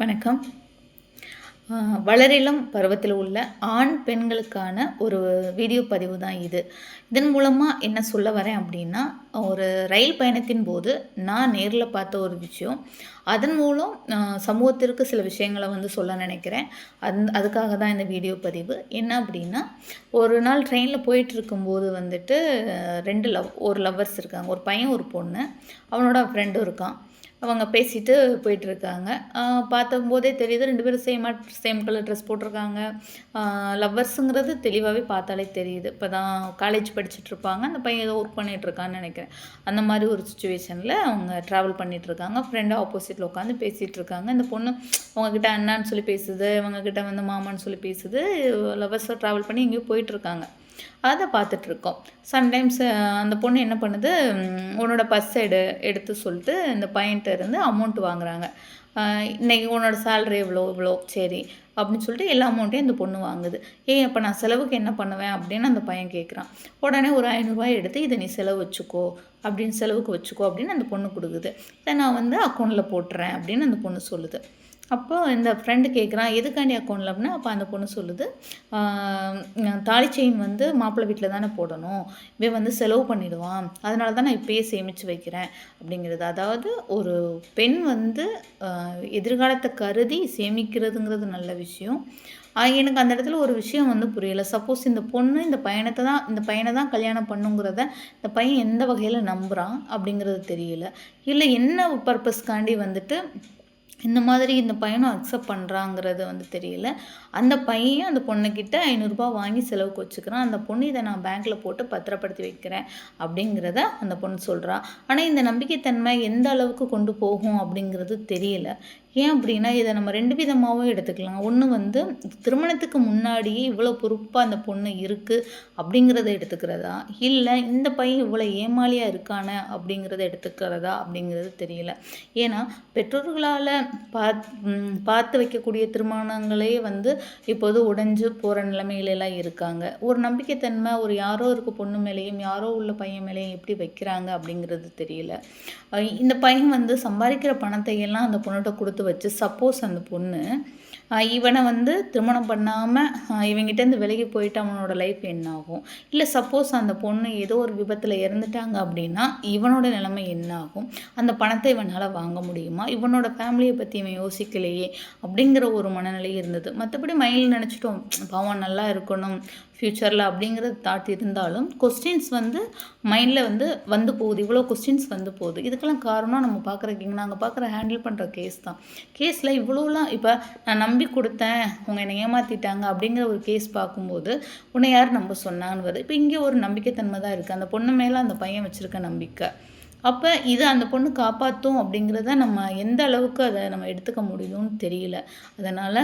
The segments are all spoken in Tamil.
வணக்கம். வளரிளம் பருவத்தில் உள்ள ஆண் பெண்களுக்கான ஒரு வீடியோ பதிவு தான் இது. இதன் மூலமாக என்ன சொல்ல வரேன் அப்படின்னா ஒரு ரயில் பயணத்தின் போது நான் நேரில் பார்த்த ஒரு விஷயம். அதன் மூலம் சமூகத்திற்கு சில விஷயங்களை வந்து சொல்ல நினைக்கிறேன். அந் அதுக்காக தான் இந்த வீடியோ பதிவு. என்ன அப்படின்னா ஒரு நாள் ட்ரெயினில் போயிட்டு இருக்கும்போது வந்துட்டு ரெண்டு லவ் ஒரு லவ்வர்ஸ் இருக்காங்க. ஒரு பையன் ஒரு பொண்ணு. அவனோட ஃப்ரெண்டும் இருக்கான். அவங்க பேசிட்டு போயிட்டு இருக்காங்க பார்த்தம்போதே தெரியுது ரெண்டு பேரும் சேமாக சேம் கலர் ட்ரெஸ் போட்டிருக்காங்க. லவ்வர்ஸுங்கிறது தெளிவாகவே பார்த்தாலே தெரியுது. இப்போ தான் காலேஜ் படிச்சுட்டு இருப்பாங்க அந்த பையன் ஏதோ ஒர்க் பண்ணிட்டு இருக்கான்னு நினைக்கிறேன். அந்த மாதிரி ஒரு சுச்சுவேஷனில் அவங்க ட்ராவல் பண்ணிட்டு இருக்காங்க ஃப்ரெண்டாக ஆப்போசிட்டில் உட்காந்து பேசிகிட்டு இருக்காங்க இந்த பொண்ணு அவங்கக்கிட்ட அண்ணான்னு சொல்லி பேசுது இவங்கக்கிட்ட வந்து மாமான்னு சொல்லி பேசுது. லவ்வர்ஸாக ட்ராவல் பண்ணி எங்கேயோ போயிட்டு இருக்காங்க அதை பார்த்துட்ருக்கோம். சம்டைம்ஸ் அந்த பொண்ணு என்ன பண்ணுது உன்னோட பர்ஸ் எடு எடுத்து சொல்லிட்டு இந்த பையன்ட்ட இருந்து அமௌண்ட் வாங்குறாங்க. இன்றைக்கி உன்னோட சேலரி இவ்வளோ இவ்வளோ சரி அப்படின்னு சொல்லிட்டு எல்லா அமௌண்ட்டையும் இந்த பொண்ணு வாங்குது. ஏன் அப்போ நான் செலவுக்கு என்ன பண்ணுவேன் அப்படின்னு அந்த பையன் கேட்குறான் உடனே ஒரு ஐநூறுரூவாய் எடுத்து இதை நீ செலவு வச்சுக்கோ அப்படின்னு செலவுக்கு வச்சுக்கோ அப்படின்னு அந்த பொண்ணு கொடுக்குது. இதை நான் வந்து அக்கௌண்ட்டில் போட்டுறேன் அப்படின்னு அந்த பொண்ணு சொல்லுது. அப்போ இந்த ஃப்ரெண்டு கேட்குறான் எதுக்காண்டி அக்கௌண்ட்டில் அப்படின்னா அப்போ அந்த பொண்ணு சொல்லுது நான் தாலி செயின் வந்து மாப்பிள்ளை வீட்டில் தானே போடணும். இவன் வந்து செலவு பண்ணிடுவான். அதனால தான் நான் இப்பயே சேமித்து வைக்கிறேன். அப்படிங்கிறது. அதாவது ஒரு பெண் வந்து எதிர்காலத்தை கருதி சேமிக்கிறதுங்கிறது நல்ல விஷயம். எனக்கு அந்த இடத்துல ஒரு விஷயம் வந்து புரியலை. சப்போஸ் இந்த பொண்ணு இந்த பையனத்தை தான் இந்த பையனை தான் கல்யாணம் பண்ணுங்கிறத இந்த பையன் எந்த வகையில் நம்புகிறான் அப்படிங்கிறது தெரியல. இல்லை என்ன பர்பஸ்க்காண்டி வந்துட்டு இந்த மாதிரி இந்த பையனும் அக்செப்ட் பண்ணுறாங்கிறது வந்து தெரியல. அந்த பையன் அந்த பொண்ணுக்கிட்ட ஐநூறுரூபா வாங்கி செலவுக்கு வச்சுக்கிறான். அந்த பொண்ணு இதை நான் பேங்க்கில் போட்டு பத்திரப்படுத்தி வைக்கிறேன் அப்படிங்கிறத அந்த பொண்ணு சொல்கிறா ஆனால் இந்த நம்பிக்கைத்தன்மை எந்த அளவுக்கு கொண்டு போகும் அப்படிங்கிறது தெரியல. ஏன் அப்படின்னா இதை நம்ம ரெண்டு விதமாகவும் எடுத்துக்கலாம். ஒன்று வந்து திருமணத்துக்கு முன்னாடியே இவ்வளோ பொறுப்பாக அந்த பொண்ணு இருக்குது அப்படிங்கிறத எடுத்துக்கிறதா? இல்லை இந்த பையன் இவ்வளோ ஏமாளியாக இருக்கானே அப்படிங்கிறத எடுத்துக்கிறதா அப்படிங்கிறது தெரியல. ஏன்னா பெற்றோர்களால் பாத் பார்த்து வைக்கக்கூடிய திருமணங்களே வந்து இப்போது உடைஞ்சு போகிற நிலைமையிலலாம் இருக்காங்க. ஒரு நம்பிக்கைத்தன்மை ஒரு யாரோ இருக்க பொண்ணு மேலேயும் யாரோ உள்ள பையன் மேலேயும் எப்படி வைக்கிறாங்க அப்படிங்கிறது தெரியல. இந்த பையன் வந்து சம்பாதிக்கிற பணத்தை எல்லாம் அந்த பொண்ணுகிட்ட கொடுத்து வச்சு சப்போஸ் அந்த பொண்ணு இவனை வந்து திருமணம் பண்ணாமல் இவங்கிட்டேருந்து விலகி போயிட்டு அவனோட லைஃப் என்ன ஆகும் இல்லை சப்போஸ் அந்த பொண்ணு ஏதோ ஒரு விபத்தில் இறந்துட்டாங்க அப்படின்னா இவனோட நிலைமை என்ன ஆகும் அந்த பணத்தை இவனால் வாங்க முடியுமா? இவனோட ஃபேமிலியை பற்றி இவன் யோசிக்கலையே அப்படிங்கிற ஒரு மனநிலை இருந்தது. மற்றபடி மைண்டில் நினச்சிட்டோம் பாவம் நல்லா இருக்கணும் ஃப்யூச்சரில் அப்படிங்கிறது தாட் இருந்தாலும் கொஸ்டின்ஸ் வந்து மைண்டில் வந்து வந்து போகுது. இவ்வளோ கொஸ்டின்ஸ் வந்து போகுது. இதுக்கெல்லாம் காரணம் நம்ம பார்க்குற நாங்கள் பார்க்குற ஹேண்டில் பண்ணுற கேஸ் தான். கேஸில் இவ்வளோலாம் இப்போ நான் நம்பி கொடுத்தேன் அவங்க என்னை ஏமாற்றிட்டாங்க அப்படிங்கிற ஒரு கேஸ் பார்க்கும்போது உன்னை யார் நம்ப சொன்னான்னு வருது இப்போ இங்கே ஒரு நம்பிக்கைத்தன்மை தான் இருக்குது அந்த பொண்ணு மேலே அந்த பையன் வச்சுருக்க நம்பிக்கை. அப்போ இது அந்த பொண்ணு காப்பாற்றும் அப்படிங்கிறத நம்ம எந்த அளவுக்கு அதை நம்ம எடுத்துக்க முடியும்னு தெரியல. அதனால்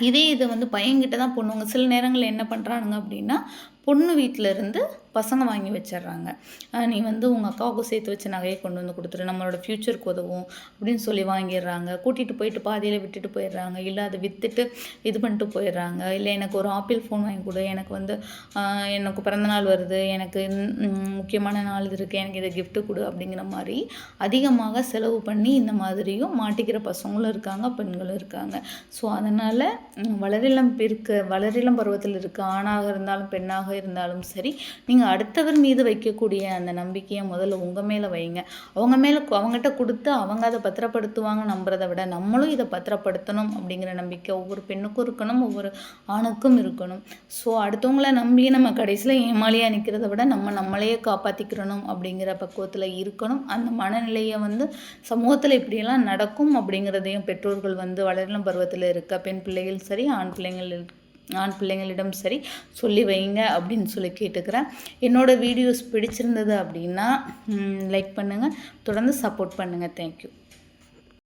இதே இது வந்து பையன்கிட்ட தான் பொண்ணுங்க சில நேரங்களில் என்ன பண்ணுறானுங்க அப்படின்னா பொண்ணு வீட்டில் இருந்து பசங்க வாங்கி வச்சிடுறாங்க நீ வந்து உங்கள் அக்காவுக்கு சேர்த்து வச்ச நகையை கொண்டு வந்து கொடுத்துரு. நம்மளோட ஃப்யூச்சருக்கு உதவும் அப்படின்னு சொல்லி வாங்கிடுறாங்க கூட்டிகிட்டு போயிட்டு பாதியில் விட்டுட்டு போயிடுறாங்க இல்லை அதை விற்றுட்டு இது பண்ணிட்டு போயிடுறாங்க இல்லை எனக்கு ஒரு ஆப்பிள் ஃபோன் வாங்கி கொடு. எனக்கு வந்து எனக்கு பிறந்தநாள் வருது. எனக்கு முக்கியமான நாள் இது இருக்குது எனக்கு இதை கிஃப்ட்டு கொடு அப்படிங்கிற மாதிரி அதிகமாக செலவு பண்ணி இந்த மாதிரியும் மாட்டிக்கிற பசங்களும் இருக்காங்க பெண்களும் இருக்காங்க. ஸோ அதனால் வளரிளம் இருக்க வளரிளம் பருவத்தில் இருக்க ஆணாக இருந்தாலும் பெண்ணாக இருந்தாலும் சரி நீங்கள் அடுத்தவர் மீது வைக்கக்கூடிய அந்த நம்பிக்கையை முதல்ல உங்கள் மேலே வைங்க. அவங்க மேலே அவங்ககிட்ட கொடுத்து அவங்க அதை பத்திரப்படுத்துவாங்க நம்புறதை விட நம்மளும் இதை பத்திரப்படுத்தணும் அப்படிங்கிற நம்பிக்கை ஒவ்வொரு பெண்ணுக்கும் இருக்கணும் ஒவ்வொரு ஆணுக்கும் இருக்கணும். ஸோ அடுத்தவங்கள நம்பி நம்ம கடைசியில் ஏமாளியாக நிற்கிறத விட நம்ம நம்மளையே காப்பாற்றிக்கிறணும் அப்படிங்கிற பக்குவத்தில் இருக்கணும். அந்த மனநிலையை வந்து சமூகத்தில் இப்படியெல்லாம் நடக்கும் அப்படிங்கிறதையும் பெற்றோர்கள் வந்து வளரிளம் பருவத்தில் இருக்க பெண் பிள்ளைகள் சரி ஆண் பிள்ளைங்கள் இருக்க ஆண் பிள்ளைங்களிடம் சரி சொல்லி வைங்க அப்படின்னு சொல்லி கேட்டுக்கிறேன். என்னோடய வீடியோஸ் பிடிச்சிருந்தது அப்படின்னா லைக் பண்ணுங்கள் தொடர்ந்து சப்போர்ட் பண்ணுங்கள் தேங்க்யூ